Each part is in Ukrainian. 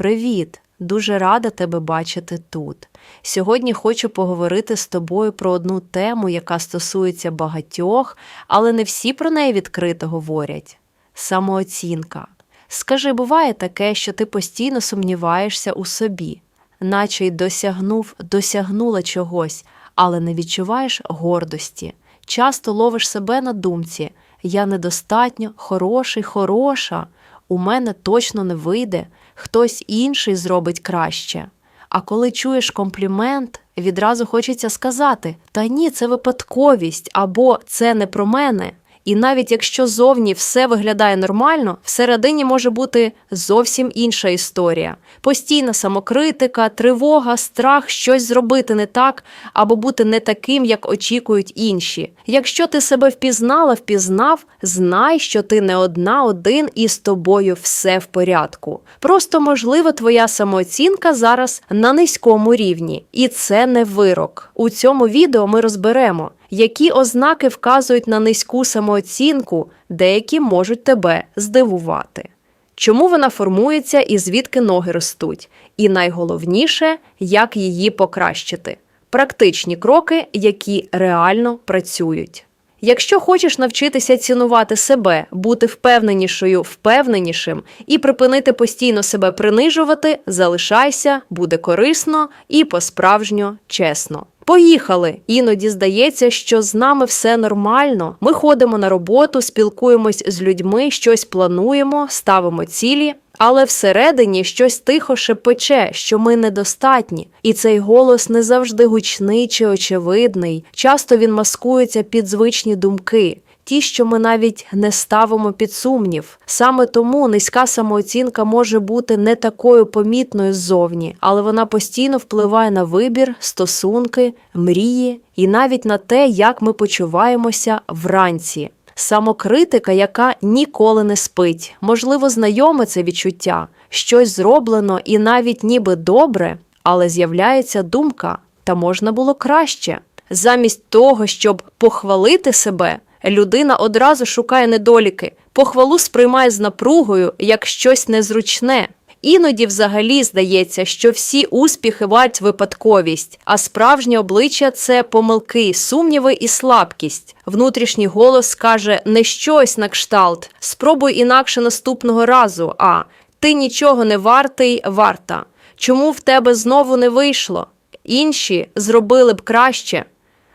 Привіт! Дуже рада тебе бачити тут. Сьогодні хочу поговорити з тобою про одну тему, яка стосується багатьох, але не всі про неї відкрито говорять самооцінка. Скажи, буває таке, що ти постійно сумніваєшся у собі, наче й досягнув, досягнула чогось, але не відчуваєш гордості. Часто ловиш себе на думці я недостатньо хороший, хороша, у мене точно не вийде, хтось інший зробить краще. А коли чуєш комплімент, відразу хочеться сказати: Та ні, це випадковість або це не про мене. І навіть якщо зовні все виглядає нормально, всередині може бути зовсім інша історія. Постійна самокритика, тривога, страх щось зробити не так або бути не таким, як очікують інші. Якщо ти себе впізнала, впізнав, знай, що ти не одна один і з тобою все в порядку. Просто, можливо, твоя самооцінка зараз на низькому рівні, і це не вирок. У цьому відео ми розберемо які ознаки вказують на низьку самооцінку, деякі можуть тебе здивувати. Чому вона формується і звідки ноги ростуть? І найголовніше, як її покращити. Практичні кроки, які реально працюють. Якщо хочеш навчитися цінувати себе, бути впевненішою, впевненішим і припинити постійно себе принижувати, залишайся, буде корисно і по-справжньо чесно. Поїхали! Іноді здається, що з нами все нормально. Ми ходимо на роботу, спілкуємось з людьми, щось плануємо, ставимо цілі. Але всередині щось тихо шепече, що ми недостатні, і цей голос не завжди гучний чи очевидний. Часто він маскується під звичні думки ті, що ми навіть не ставимо під сумнів. Саме тому низька самооцінка може бути не такою помітною ззовні, але вона постійно впливає на вибір, стосунки, мрії і навіть на те, як ми почуваємося вранці. Самокритика, яка ніколи не спить, можливо, знайоме це відчуття, щось зроблено і навіть ніби добре, але з'являється думка, та можна було краще. Замість того, щоб похвалити себе, людина одразу шукає недоліки, похвалу сприймає з напругою як щось незручне. Іноді взагалі здається, що всі успіхи варять випадковість, а справжнє обличчя це помилки, сумніви і слабкість. Внутрішній голос каже не щось на кшталт, спробуй інакше наступного разу. А ти нічого не вартий, варта. Чому в тебе знову не вийшло? Інші зробили б краще.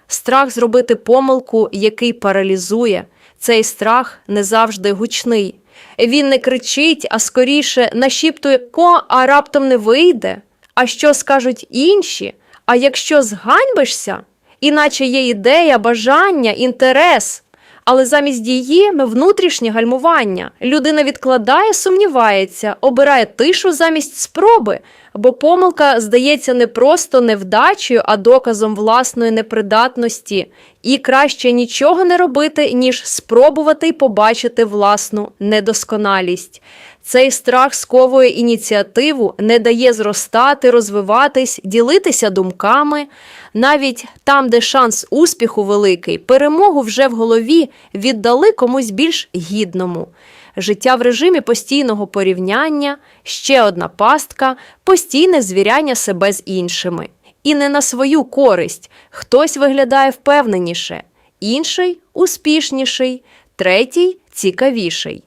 Страх зробити помилку, який паралізує. Цей страх не завжди гучний. Він не кричить, а скоріше нашіптує ко, а раптом не вийде. А що скажуть інші? А якщо зганьбишся, іначе є ідея, бажання, інтерес. Але замість дії внутрішнє гальмування. Людина відкладає, сумнівається, обирає тишу замість спроби, бо помилка здається не просто невдачею, а доказом власної непридатності. І краще нічого не робити, ніж спробувати й побачити власну недосконалість. Цей страх сковує ініціативу, не дає зростати, розвиватись, ділитися думками. Навіть там, де шанс успіху великий, перемогу вже в голові віддали комусь більш гідному. Життя в режимі постійного порівняння, ще одна пастка, постійне звіряння себе з іншими. І не на свою користь хтось виглядає впевненіше, інший успішніший, третій цікавіший.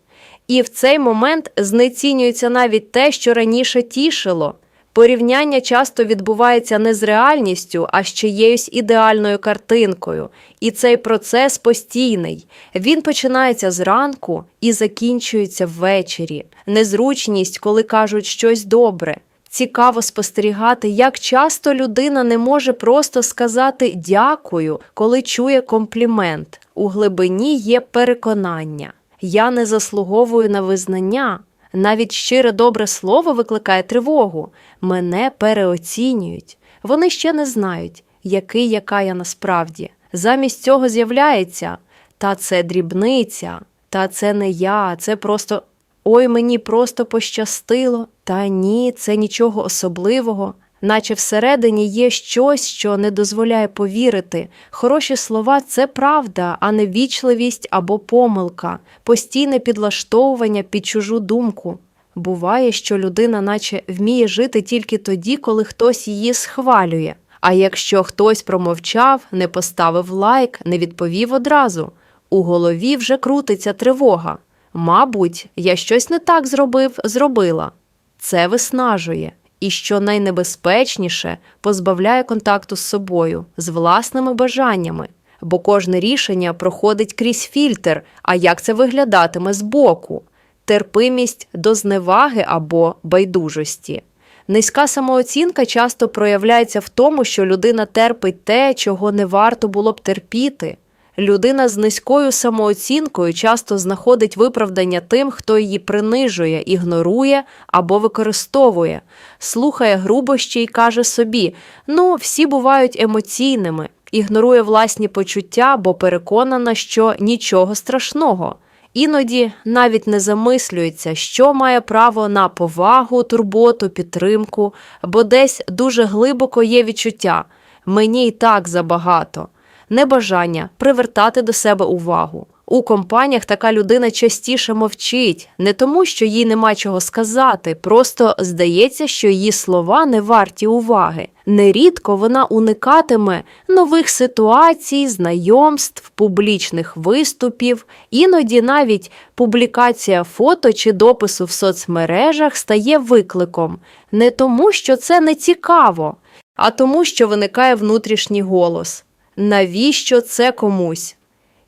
І в цей момент знецінюється навіть те, що раніше тішило. Порівняння часто відбувається не з реальністю, а з чиєюсь ідеальною картинкою. І цей процес постійний. Він починається зранку і закінчується ввечері. Незручність, коли кажуть щось добре. Цікаво спостерігати, як часто людина не може просто сказати дякую, коли чує комплімент. У глибині є переконання. Я не заслуговую на визнання. Навіть щире добре слово викликає тривогу. Мене переоцінюють. Вони ще не знають, який яка я насправді. Замість цього з'являється та це дрібниця, та це не я, це просто ой, мені просто пощастило. Та ні, це нічого особливого наче всередині є щось, що не дозволяє повірити. Хороші слова це правда, а не вічливість або помилка, постійне підлаштовування під чужу думку. Буває, що людина наче вміє жити тільки тоді, коли хтось її схвалює. А якщо хтось промовчав, не поставив лайк, не відповів одразу, у голові вже крутиться тривога. Мабуть, я щось не так зробив, зробила. Це виснажує і, що найнебезпечніше, позбавляє контакту з собою, з власними бажаннями, бо кожне рішення проходить крізь фільтр, а як це виглядатиме збоку, терпимість до зневаги або байдужості. Низька самооцінка часто проявляється в тому, що людина терпить те, чого не варто було б терпіти. Людина з низькою самооцінкою часто знаходить виправдання тим, хто її принижує, ігнорує або використовує, слухає грубощі й каже собі: ну, всі бувають емоційними, ігнорує власні почуття, бо переконана, що нічого страшного. Іноді навіть не замислюється, що має право на повагу, турботу, підтримку, бо десь дуже глибоко є відчуття мені й так забагато небажання привертати до себе увагу. У компаніях така людина частіше мовчить, не тому, що їй нема чого сказати, просто здається, що її слова не варті уваги. Нерідко вона уникатиме нових ситуацій, знайомств, публічних виступів, іноді навіть публікація фото чи допису в соцмережах стає викликом, не тому, що це не цікаво, а тому, що виникає внутрішній голос. Навіщо це комусь?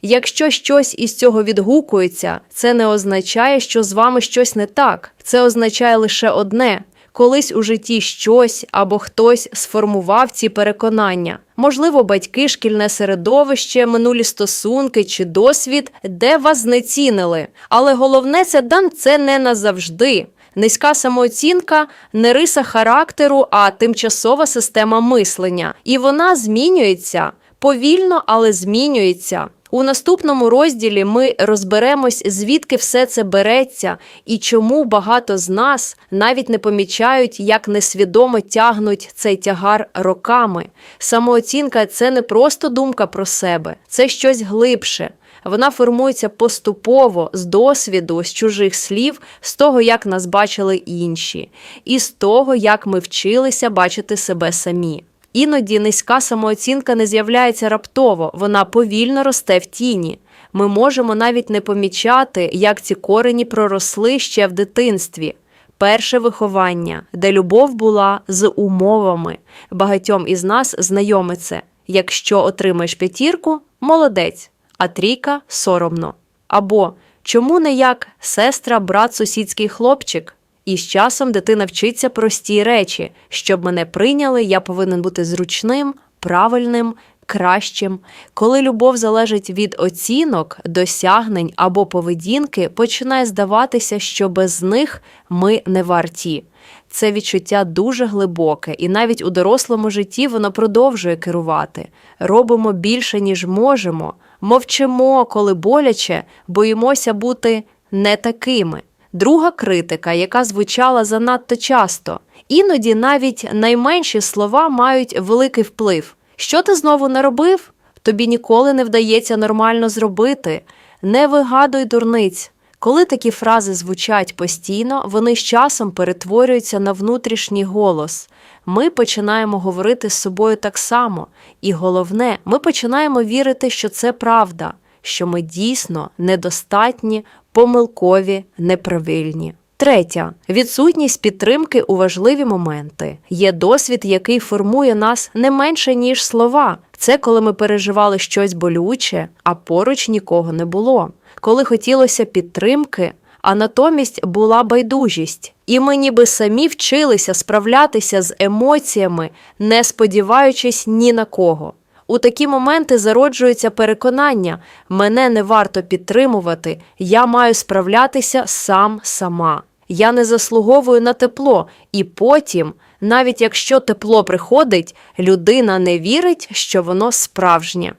Якщо щось із цього відгукується, це не означає, що з вами щось не так. Це означає лише одне: колись у житті щось або хтось сформував ці переконання. Можливо, батьки, шкільне середовище, минулі стосунки чи досвід, де вас знецінили. Але головне, це дан це не назавжди. Низька самооцінка не риса характеру, а тимчасова система мислення. І вона змінюється повільно, але змінюється. У наступному розділі ми розберемось, звідки все це береться і чому багато з нас навіть не помічають, як несвідомо тягнуть цей тягар роками. Самооцінка це не просто думка про себе, це щось глибше. Вона формується поступово з досвіду, з чужих слів, з того, як нас бачили інші, і з того, як ми вчилися бачити себе самі. Іноді низька самооцінка не з'являється раптово, вона повільно росте в тіні. Ми можемо навіть не помічати, як ці корені проросли ще в дитинстві. Перше виховання, де любов була з умовами. Багатьом із нас знайоме це. Якщо отримаєш п'ятірку молодець, а трійка соромно. Або чому не як сестра, брат, сусідський хлопчик? І з часом дитина вчиться прості речі. Щоб мене прийняли, я повинен бути зручним, правильним, кращим. Коли любов залежить від оцінок, досягнень або поведінки, починає здаватися, що без них ми не варті. Це відчуття дуже глибоке, і навіть у дорослому житті воно продовжує керувати. Робимо більше, ніж можемо, мовчимо, коли боляче, боїмося бути не такими. Друга критика, яка звучала занадто часто. Іноді навіть найменші слова мають великий вплив. Що ти знову наробив? Тобі ніколи не вдається нормально зробити. Не вигадуй дурниць. Коли такі фрази звучать постійно, вони з часом перетворюються на внутрішній голос. Ми починаємо говорити з собою так само, і головне, ми починаємо вірити, що це правда, що ми дійсно недостатні, помилкові, неправильні. Третя відсутність підтримки у важливі моменти. Є досвід, який формує нас не менше, ніж слова. Це коли ми переживали щось болюче, а поруч нікого не було. Коли хотілося підтримки, а натомість була байдужість. І ми ніби самі вчилися справлятися з емоціями, не сподіваючись ні на кого. У такі моменти зароджується переконання мене не варто підтримувати, я маю справлятися сам сама. Я не заслуговую на тепло, і потім, навіть якщо тепло приходить, людина не вірить, що воно справжнє.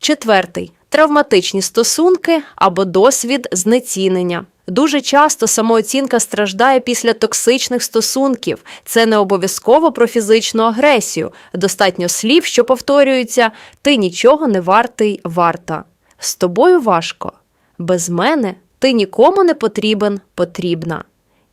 Четвертий травматичні стосунки або досвід знецінення. Дуже часто самооцінка страждає після токсичних стосунків. Це не обов'язково про фізичну агресію. Достатньо слів, що повторюються, ти нічого не вартий, варта. З тобою важко. Без мене ти нікому не потрібен, потрібна.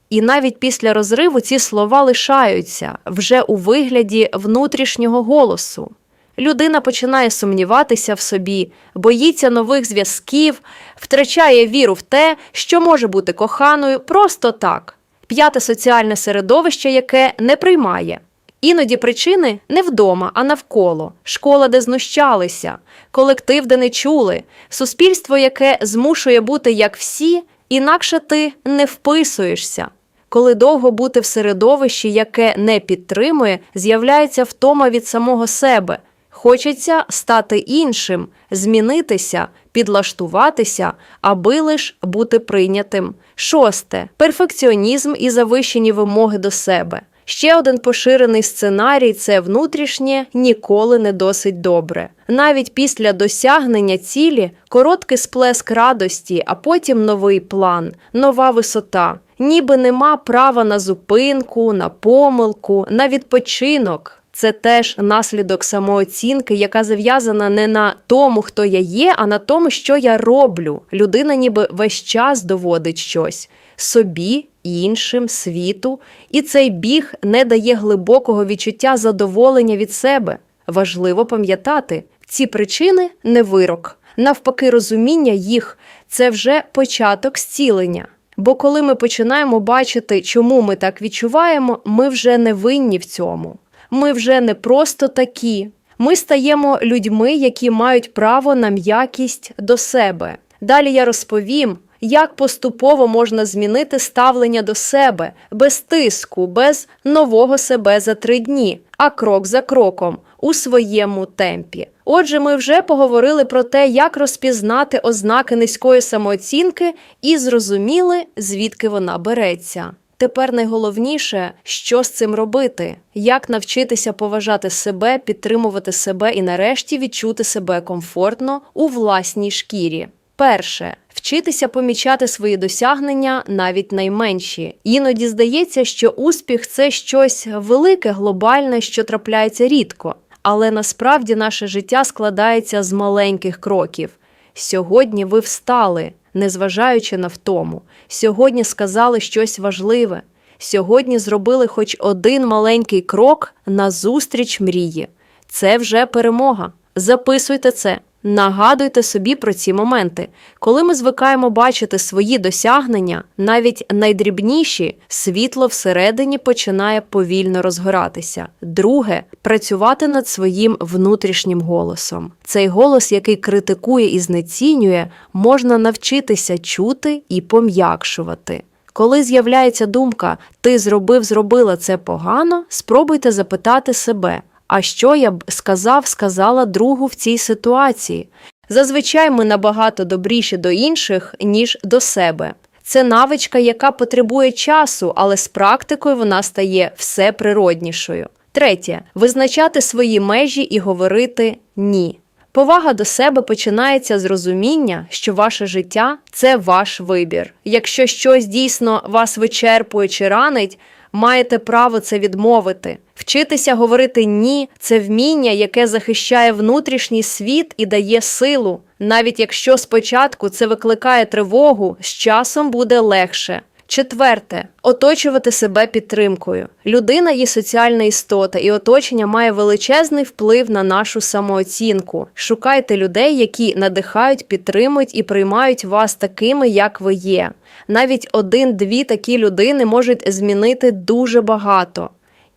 І навіть після розриву ці слова лишаються вже у вигляді внутрішнього голосу. Людина починає сумніватися в собі, боїться нових зв'язків, втрачає віру в те, що може бути коханою просто так. П'яте соціальне середовище, яке не приймає. Іноді причини не вдома, а навколо, школа, де знущалися, колектив, де не чули, суспільство, яке змушує бути як всі, інакше ти не вписуєшся. Коли довго бути в середовищі, яке не підтримує, з'являється втома від самого себе. Хочеться стати іншим, змінитися, підлаштуватися, аби лиш бути прийнятим. Шосте перфекціонізм і завищені вимоги до себе. Ще один поширений сценарій це внутрішнє ніколи не досить добре. Навіть після досягнення цілі короткий сплеск радості, а потім новий план, нова висота. Ніби нема права на зупинку, на помилку, на відпочинок. Це теж наслідок самооцінки, яка зав'язана не на тому, хто я є, а на тому, що я роблю. Людина ніби весь час доводить щось собі, іншим, світу, і цей біг не дає глибокого відчуття задоволення від себе. Важливо пам'ятати, ці причини не вирок. Навпаки, розуміння їх це вже початок зцілення. Бо коли ми починаємо бачити, чому ми так відчуваємо, ми вже не винні в цьому. Ми вже не просто такі. Ми стаємо людьми, які мають право на м'якість до себе. Далі я розповім, як поступово можна змінити ставлення до себе без тиску, без нового себе за три дні, а крок за кроком у своєму темпі. Отже, ми вже поговорили про те, як розпізнати ознаки низької самооцінки і зрозуміли, звідки вона береться. Тепер найголовніше, що з цим робити, як навчитися поважати себе, підтримувати себе і нарешті відчути себе комфортно у власній шкірі. Перше вчитися помічати свої досягнення, навіть найменші. Іноді здається, що успіх це щось велике, глобальне, що трапляється рідко. Але насправді наше життя складається з маленьких кроків. Сьогодні ви встали, незважаючи на втому. Сьогодні сказали щось важливе. Сьогодні зробили хоч один маленький крок назустріч мрії. Це вже перемога. Записуйте це. Нагадуйте собі про ці моменти. Коли ми звикаємо бачити свої досягнення, навіть найдрібніші, світло всередині починає повільно розгоратися. Друге працювати над своїм внутрішнім голосом. Цей голос, який критикує і знецінює, можна навчитися чути і пом'якшувати. Коли з'являється думка Ти зробив, зробила це погано, спробуйте запитати себе. А що я б сказав, сказала другу в цій ситуації? Зазвичай ми набагато добріші до інших, ніж до себе. Це навичка, яка потребує часу, але з практикою вона стає все природнішою. Третє визначати свої межі і говорити ні. Повага до себе починається з розуміння, що ваше життя це ваш вибір. Якщо щось дійсно вас вичерпує чи ранить, маєте право це відмовити. Вчитися говорити ні це вміння, яке захищає внутрішній світ і дає силу. Навіть якщо спочатку це викликає тривогу, з часом буде легше. Четверте оточувати себе підтримкою. Людина є соціальна істота, і оточення має величезний вплив на нашу самооцінку. Шукайте людей, які надихають, підтримують і приймають вас такими, як ви є. Навіть один-дві такі людини можуть змінити дуже багато.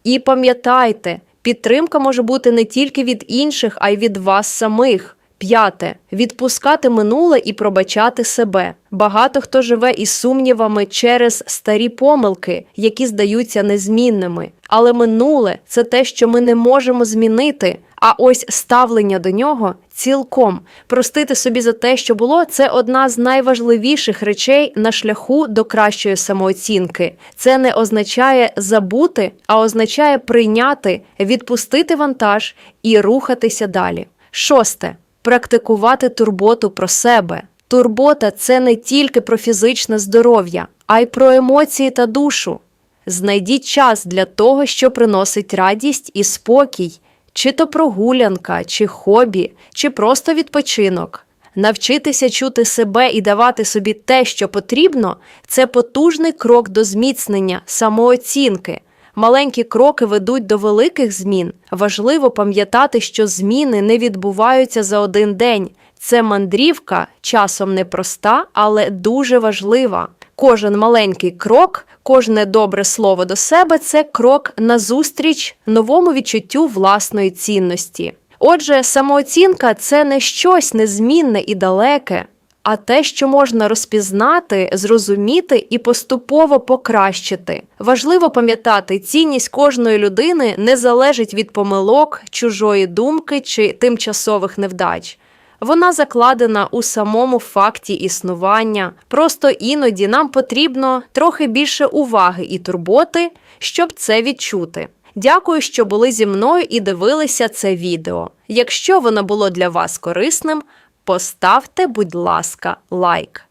І пам'ятайте, підтримка може бути не тільки від інших, а й від вас самих. П'яте відпускати минуле і пробачати себе. Багато хто живе із сумнівами через старі помилки, які здаються незмінними. Але минуле це те, що ми не можемо змінити. А ось ставлення до нього цілком простити собі за те, що було, це одна з найважливіших речей на шляху до кращої самооцінки. Це не означає забути, а означає прийняти, відпустити вантаж і рухатися далі. Шосте практикувати турботу про себе. Турбота це не тільки про фізичне здоров'я, а й про емоції та душу. Знайдіть час для того, що приносить радість і спокій, чи то прогулянка, чи хобі, чи просто відпочинок. Навчитися чути себе і давати собі те, що потрібно, це потужний крок до зміцнення, самооцінки. Маленькі кроки ведуть до великих змін. Важливо пам'ятати, що зміни не відбуваються за один день. Це мандрівка, часом непроста, але дуже важлива. Кожен маленький крок, кожне добре слово до себе це крок назустріч новому відчуттю власної цінності. Отже, самооцінка це не щось незмінне і далеке, а те, що можна розпізнати, зрозуміти і поступово покращити. Важливо пам'ятати, цінність кожної людини не залежить від помилок, чужої думки чи тимчасових невдач. Вона закладена у самому факті існування. Просто іноді нам потрібно трохи більше уваги і турботи, щоб це відчути. Дякую, що були зі мною і дивилися це відео. Якщо воно було для вас корисним, поставте, будь ласка, лайк.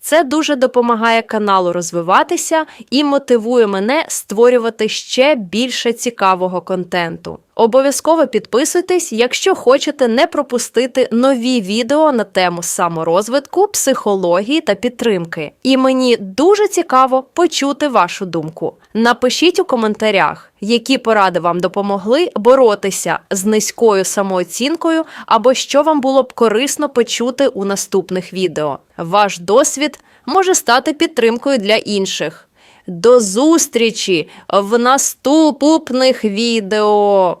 Це дуже допомагає каналу розвиватися і мотивує мене створювати ще більше цікавого контенту. Обов'язково підписуйтесь, якщо хочете не пропустити нові відео на тему саморозвитку, психології та підтримки. І мені дуже цікаво почути вашу думку. Напишіть у коментарях, які поради вам допомогли боротися з низькою самооцінкою, або що вам було б корисно почути у наступних відео. Ваш досвід може стати підтримкою для інших. До зустрічі в наступних відео!